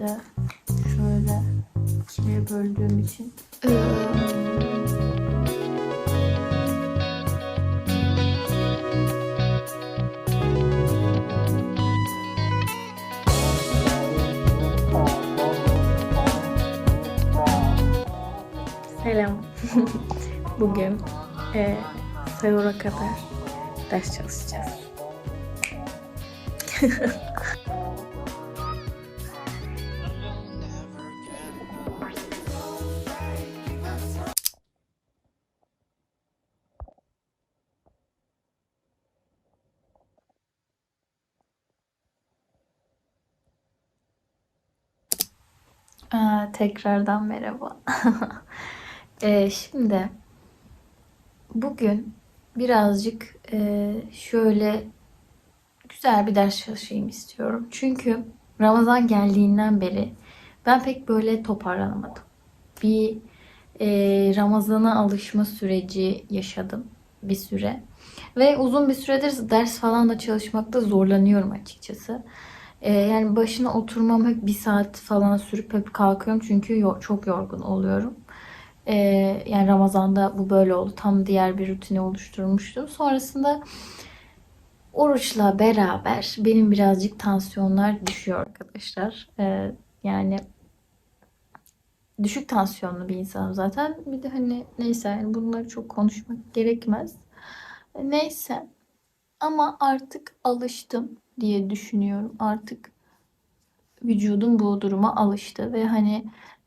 de şöyle ikiye böldüğüm için Selam. Bugün e, sahura kadar ders çalışacağız. Aa, tekrardan merhaba. Ee, şimdi bugün birazcık e, şöyle güzel bir ders çalışayım istiyorum. Çünkü Ramazan geldiğinden beri ben pek böyle toparlanamadım. Bir e, Ramazan'a alışma süreci yaşadım bir süre. Ve uzun bir süredir ders falan da çalışmakta zorlanıyorum açıkçası. Ee, yani başına oturmam hep bir saat falan sürüp hep kalkıyorum çünkü çok yorgun oluyorum. Ee, yani Ramazan'da bu böyle oldu. Tam diğer bir rutini oluşturmuştum. Sonrasında oruçla beraber benim birazcık tansiyonlar düşüyor arkadaşlar. Ee, yani düşük tansiyonlu bir insanım zaten. Bir de hani neyse yani bunları çok konuşmak gerekmez. Neyse ama artık alıştım diye düşünüyorum. Artık vücudum bu duruma alıştı ve hani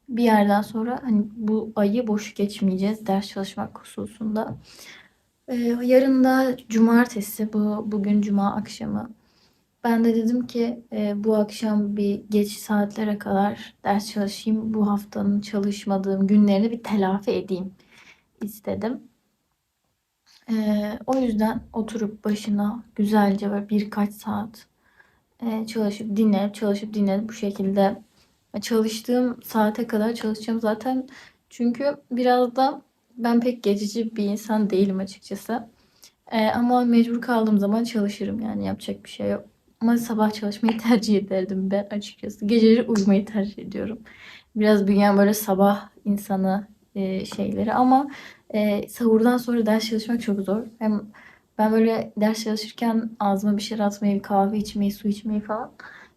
bir yerden sonra hani bu ayı boş geçmeyeceğiz ders çalışmak hususunda. Ee, yarın da cumartesi bu bugün cuma akşamı. Ben de dedim ki e, bu akşam bir geç saatlere kadar ders çalışayım. Bu haftanın çalışmadığım günlerini bir telafi edeyim istedim. Ee, o yüzden oturup başına güzelce ve birkaç saat e, çalışıp dinlenip çalışıp dinlenip bu şekilde çalıştığım saate kadar çalışacağım zaten. Çünkü biraz da ben pek geçici bir insan değilim açıkçası. Ee, ama mecbur kaldığım zaman çalışırım yani yapacak bir şey yok. Ama sabah çalışmayı tercih ederdim ben açıkçası. Geceleri uyumayı tercih ediyorum. Biraz büyüyen böyle sabah insanı e, şeyleri ama e, sahurdan sonra ders çalışmak çok zor. Hem ben böyle ders çalışırken ağzıma bir şey atmayı, kahve içmeyi, su içmeyi falan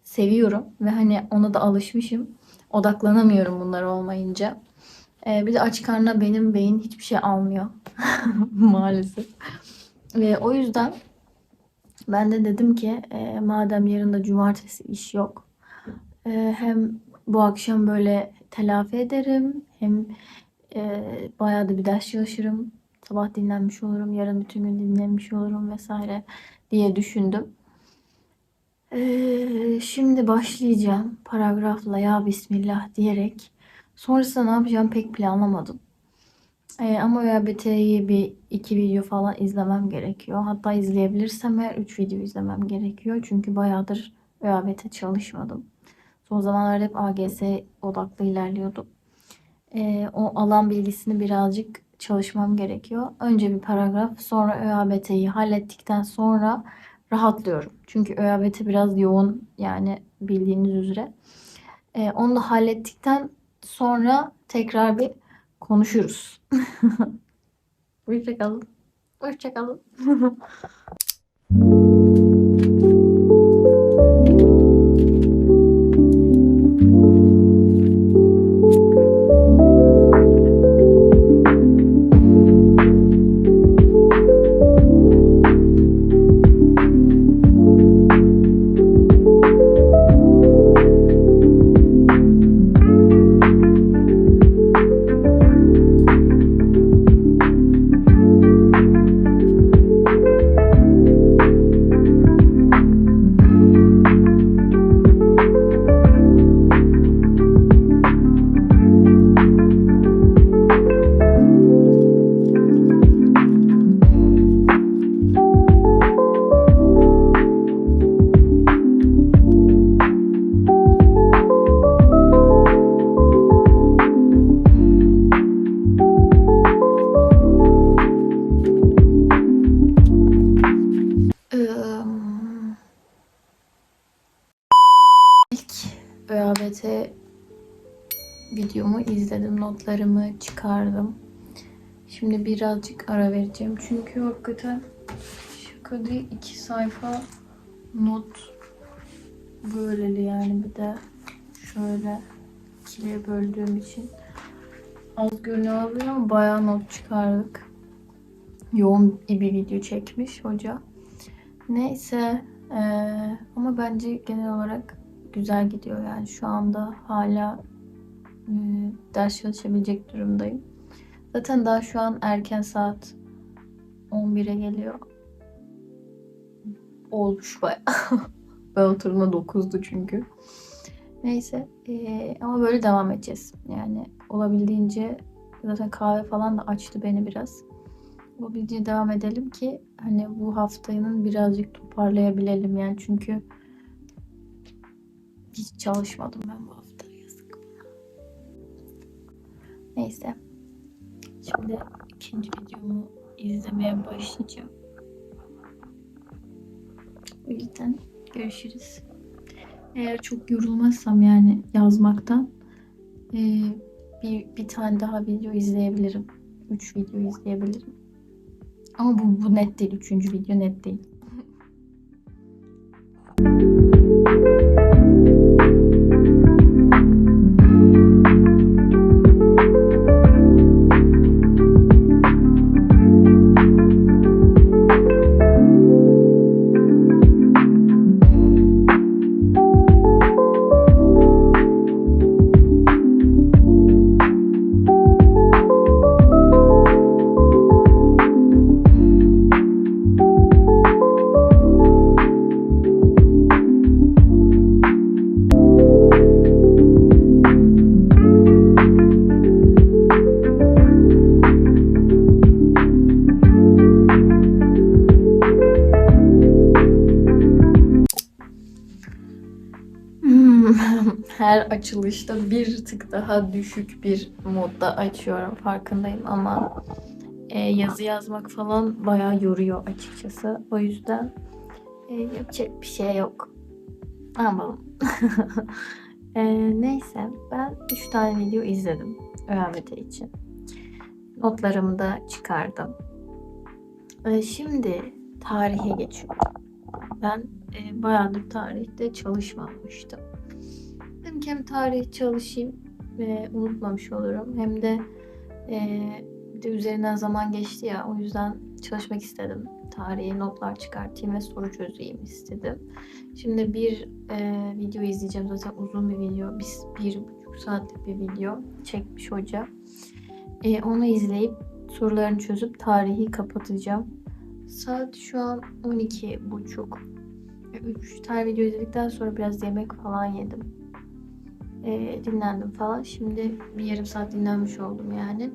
seviyorum. Ve hani ona da alışmışım. Odaklanamıyorum bunlar olmayınca. E, bir de aç karnına benim beyin hiçbir şey almıyor. Maalesef. Ve o yüzden ben de dedim ki e, madem yarın da cumartesi iş yok. e, hem bu akşam böyle telafi ederim. Hem e, bayağı da bir ders çalışırım. Sabah dinlenmiş olurum. Yarın bütün gün dinlenmiş olurum vesaire diye düşündüm. E, şimdi başlayacağım paragrafla ya Bismillah diyerek. Sonrasında ne yapacağım pek planlamadım. E, ama ÖABT'yi bir iki video falan izlemem gerekiyor. Hatta izleyebilirsem eğer üç video izlemem gerekiyor. Çünkü bayağıdır ÖABT çalışmadım. Son zamanlarda hep AGS odaklı ilerliyordum. E, o alan bilgisini birazcık çalışmam gerekiyor. Önce bir paragraf, sonra ÖABT'yi hallettikten sonra rahatlıyorum. Çünkü ÖABT biraz yoğun yani bildiğiniz üzere. E, onu da hallettikten sonra tekrar bir konuşuruz. Hoşçakalın. Hoşçakalın. izledim. Notlarımı çıkardım. Şimdi birazcık ara vereceğim. Çünkü hakikaten şaka değil iki sayfa not böyleli yani bir de şöyle ikiye böldüğüm için az görünüyor olabilir ama bayağı not çıkardık. Yoğun bir video çekmiş hoca. Neyse ee, ama bence genel olarak güzel gidiyor yani şu anda hala ders çalışabilecek durumdayım. Zaten daha şu an erken saat 11'e geliyor. Olmuş bayağı. ben oturma 9'du çünkü. Neyse ee, ama böyle devam edeceğiz. Yani olabildiğince zaten kahve falan da açtı beni biraz. Olabildiğince devam edelim ki hani bu haftanın birazcık toparlayabilelim yani çünkü hiç çalışmadım ben bu hafta Neyse. Şimdi ikinci videomu izlemeye başlayacağım. O yüzden görüşürüz. Eğer çok yorulmazsam yani yazmaktan e, bir, bir tane daha video izleyebilirim. Üç video izleyebilirim. Ama bu, bu net değil. Üçüncü video net değil. Her açılışta bir tık daha düşük bir modda açıyorum farkındayım ama e, yazı yazmak falan bayağı yoruyor açıkçası. O yüzden e, yapacak bir şey yok. Yapalım? E, neyse ben 3 tane video izledim ÖABT için. Notlarımı da çıkardım. E, şimdi tarihe geçiyorum. Ben e, bayağıdır tarihte çalışmamıştım. Hem tarih çalışayım ve unutmamış olurum. Hem de, e, de üzerinden zaman geçti ya o yüzden çalışmak istedim. Tarihe notlar çıkartayım ve soru çözeyim istedim. Şimdi bir e, video izleyeceğim zaten uzun bir video. Biz bir buçuk saatlik bir video çekmiş hoca. E, onu izleyip sorularını çözüp tarihi kapatacağım. Saat şu an 12 buçuk. 3 tane video izledikten sonra biraz yemek falan yedim. Ee, dinlendim falan. Şimdi bir yarım saat dinlenmiş oldum yani.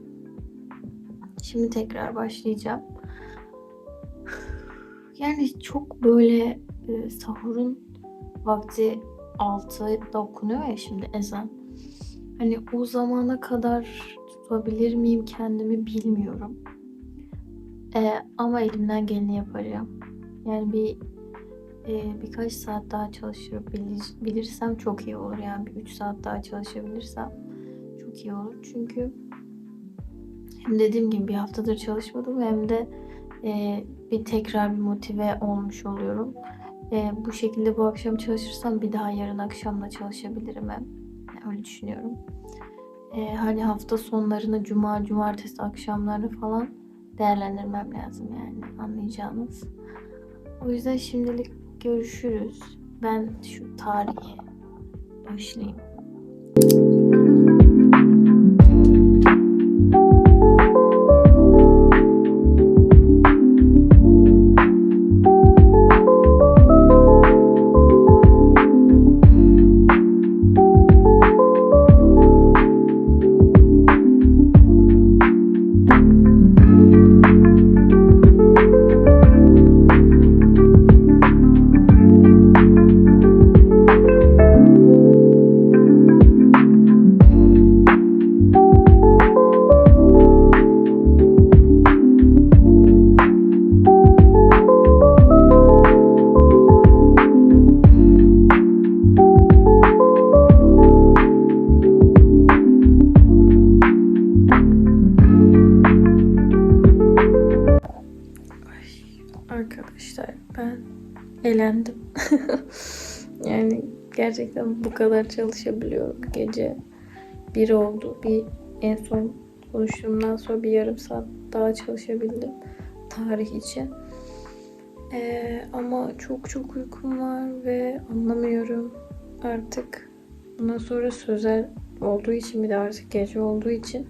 Şimdi tekrar başlayacağım. Yani çok böyle e, sahurun vakti 6'da okunuyor ya şimdi ezan. Hani o zamana kadar tutabilir miyim kendimi bilmiyorum. Ee, ama elimden geleni yapacağım. Yani bir e, birkaç saat daha çalışabilirsem çok iyi olur. Yani bir 3 saat daha çalışabilirsem çok iyi olur. Çünkü hem dediğim gibi bir haftadır çalışmadım hem de e, bir tekrar bir motive olmuş oluyorum. E, bu şekilde bu akşam çalışırsam bir daha yarın akşam da çalışabilirim hem. Öyle düşünüyorum. E, hani hafta sonlarını cuma, cumartesi akşamları falan değerlendirmem lazım yani anlayacağınız. O yüzden şimdilik görüşürüz. Ben şu tarihe başlayayım. Elendim. yani gerçekten bu kadar çalışabiliyorum. Gece bir oldu. Bir en son konuştuğumdan sonra bir yarım saat daha çalışabildim tarih için. Ee, ama çok çok uykum var ve anlamıyorum artık. Bundan sonra sözel olduğu için bir de artık gece olduğu için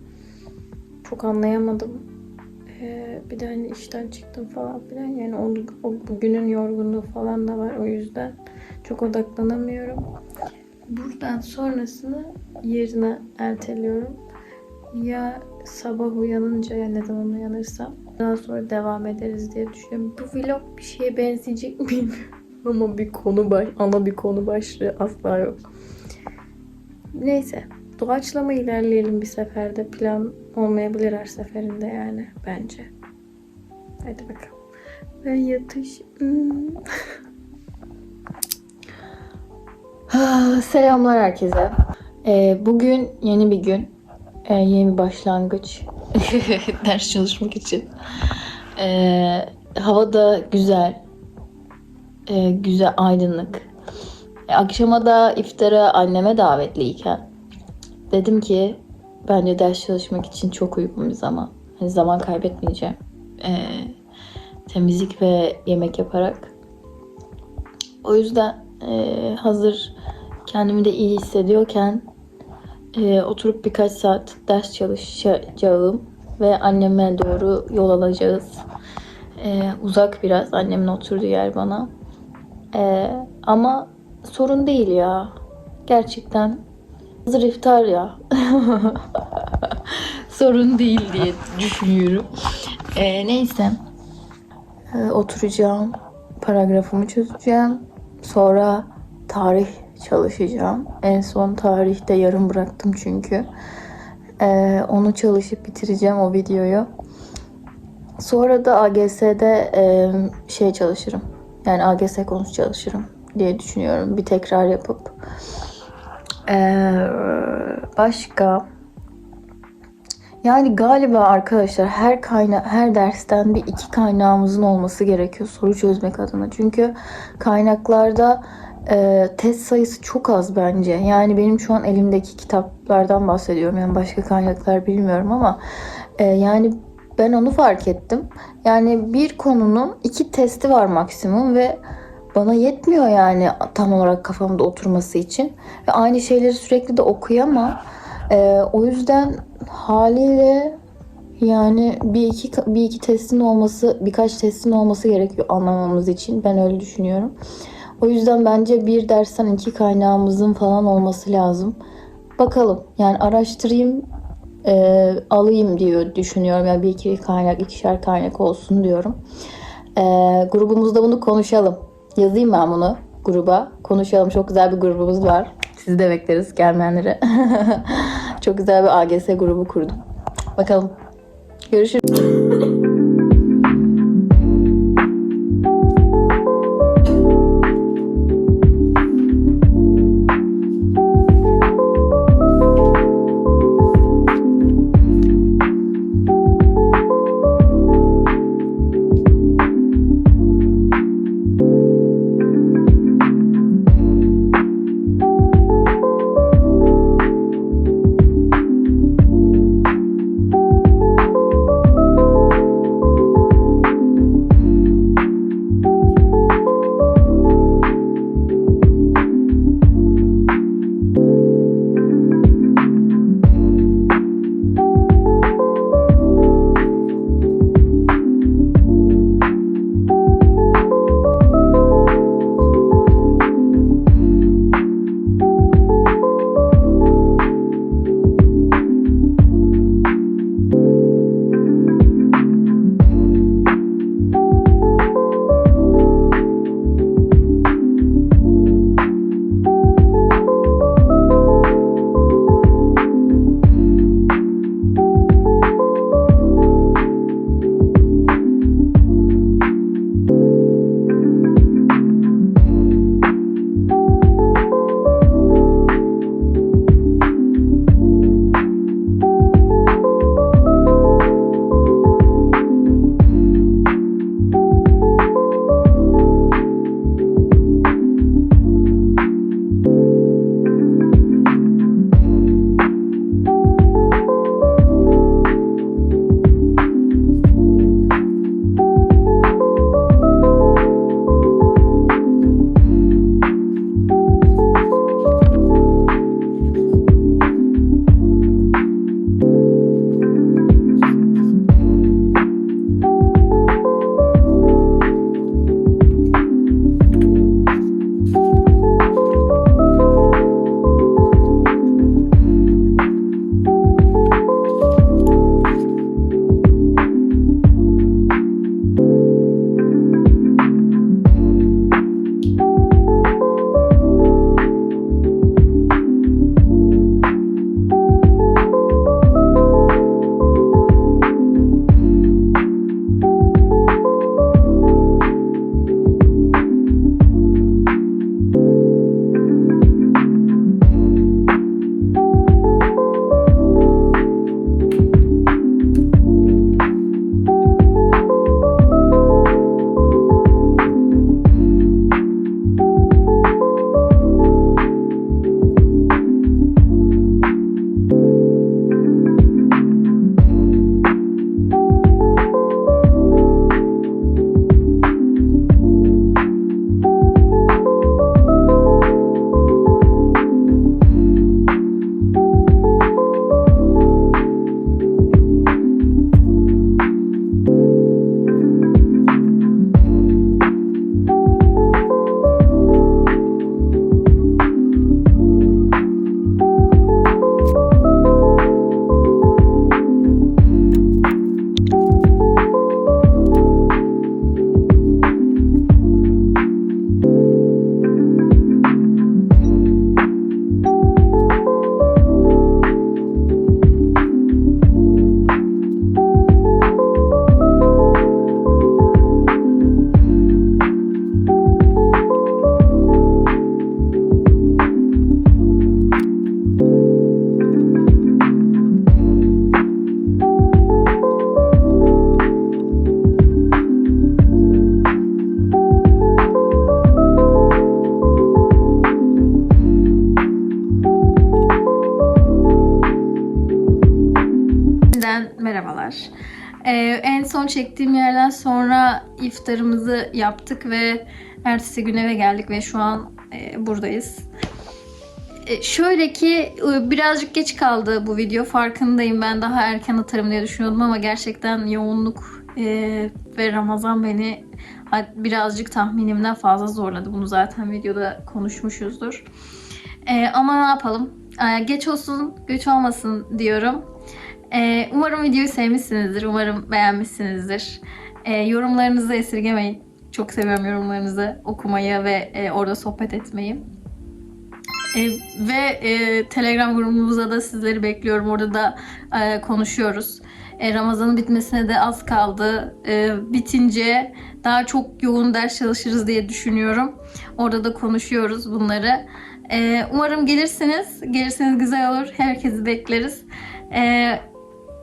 çok anlayamadım. Ee, bir de hani işten çıktım falan filan yani o, o bugünün yorgunluğu falan da var o yüzden çok odaklanamıyorum. Buradan sonrasını yerine erteliyorum. Ya sabah uyanınca ya ne zaman uyanırsam daha sonra devam ederiz diye düşünüyorum. Bu vlog bir şeye benzeyecek mi bilmiyorum. Ama bir konu baş, ana bir konu başlığı asla yok. Neyse. Doğaçlama ilerleyelim bir seferde. Plan olmayabilir her seferinde yani bence. Hadi bakalım. Ve yatış. Hmm. Ah, Selamlar herkese. Ee, bugün yeni bir gün. Ee, yeni bir başlangıç. Ders çalışmak için. Ee, hava da güzel. Ee, güzel, aydınlık. E, akşama da iftara anneme davetliyken dedim ki bence ders çalışmak için çok uygun bir zaman. Hani zaman kaybetmeyeceğim. Ee, temizlik ve yemek yaparak. O yüzden e, hazır kendimi de iyi hissediyorken e, oturup birkaç saat ders çalışacağım ve anneme doğru yol alacağız. E, uzak biraz annemin oturduğu yer bana. E, ama sorun değil ya. Gerçekten hazır iftar ya. sorun değil diye düşünüyorum. E, neyse. E, oturacağım. Paragrafımı çözeceğim. Sonra tarih çalışacağım. En son tarihte yarım bıraktım çünkü. Ee, onu çalışıp bitireceğim o videoyu. Sonra da AGS'de e, şey çalışırım. Yani AGS konusu çalışırım diye düşünüyorum. Bir tekrar yapıp. Ee, başka yani galiba arkadaşlar her kayna her dersten bir iki kaynağımızın olması gerekiyor soru çözmek adına. Çünkü kaynaklarda e, test sayısı çok az bence. Yani benim şu an elimdeki kitaplardan bahsediyorum. Yani başka kaynaklar bilmiyorum ama e, yani ben onu fark ettim. Yani bir konunun iki testi var maksimum ve bana yetmiyor yani tam olarak kafamda oturması için. Ve aynı şeyleri sürekli de okuyamam. E, o yüzden haliyle yani bir iki bir iki testin olması, birkaç testin olması gerekiyor anlamamız için. Ben öyle düşünüyorum. O yüzden bence bir dersten iki kaynağımızın falan olması lazım. Bakalım yani araştırayım e, alayım diyor düşünüyorum. Yani bir iki kaynak, ikişer kaynak olsun diyorum. E, grubumuzda bunu konuşalım. Yazayım ben bunu gruba. Konuşalım. Çok güzel bir grubumuz var. Sizi de bekleriz gelmeyenlere. Çok güzel bir AGS grubu kurdum. Bakalım. Görüşürüz. Arkadaşlar. Ee, en son çektiğim yerden sonra iftarımızı yaptık ve ertesi gün eve geldik ve şu an e, buradayız. E, şöyle ki e, birazcık geç kaldı bu video farkındayım. Ben daha erken atarım diye düşünüyordum ama gerçekten yoğunluk e, ve Ramazan beni birazcık tahminimden fazla zorladı. Bunu zaten videoda konuşmuşuzdur. E, ama ne yapalım? E, geç olsun, güç olmasın diyorum. E, umarım videoyu sevmişsinizdir. Umarım beğenmişsinizdir. E, yorumlarınızı esirgemeyin. Çok seviyorum yorumlarınızı okumayı ve e, orada sohbet etmeyi. E, ve e, Telegram grubumuza da sizleri bekliyorum. Orada da e, konuşuyoruz. E, Ramazan'ın bitmesine de az kaldı. E, bitince daha çok yoğun ders çalışırız diye düşünüyorum. Orada da konuşuyoruz bunları. E, umarım gelirsiniz. Gelirseniz güzel olur. Herkesi bekleriz. E,